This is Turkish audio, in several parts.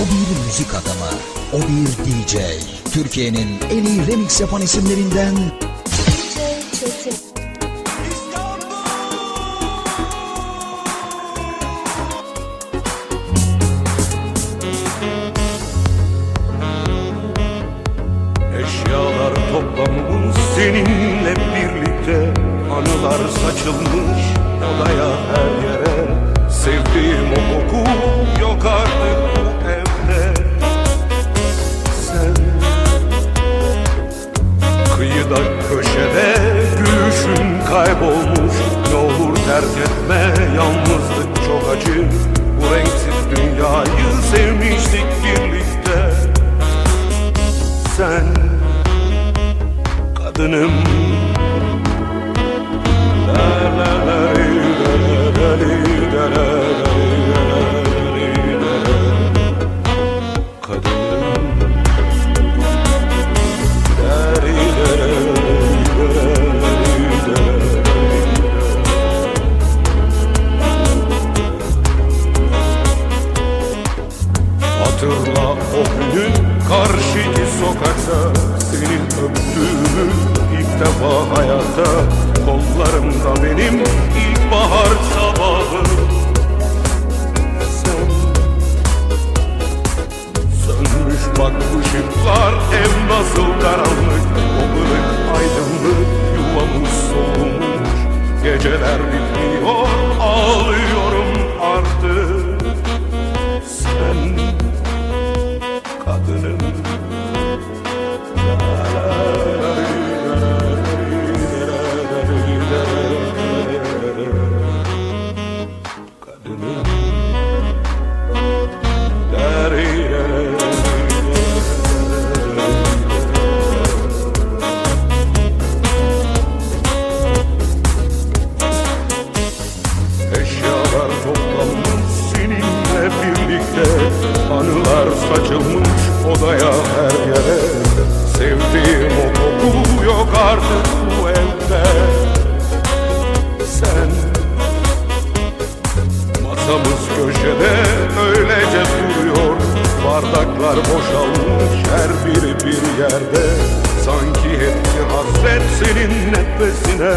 O bir müzik adamı, o bir DJ. Türkiye'nin en iyi remix yapan isimlerinden Çetin. Eşyalar toplanmış seninle birlikte Anılar saçılmış odaya her yere Sevdiğim o terk etme yalnızlık çok acı. Bu renksiz dünyayı sevmiştik birlikte. Sen kadınım defa hayatta Kollarımda benim ilkbahar sabahı. Sen Sönmüş bak ışıklar ev nasıl karanlık O aydınlık yuvamız solmuş Geceler bitmiyor odaya her yere. Sevdiğim o koku yok artık bu evde Sen Masamız köşede öylece duruyor. Bardaklar boşalmış her biri bir yerde. Sanki hepsi hasret senin nefesine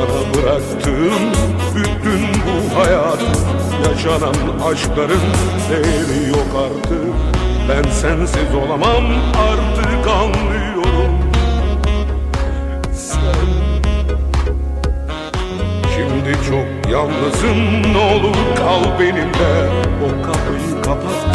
Bana bıraktığın bütün bu hayat Yaşanan aşkların değeri yok artık. Ben sensiz olamam artık anlıyorum. Sen Şimdi çok yalnızım ne olur kal benimle. O kapıyı kapat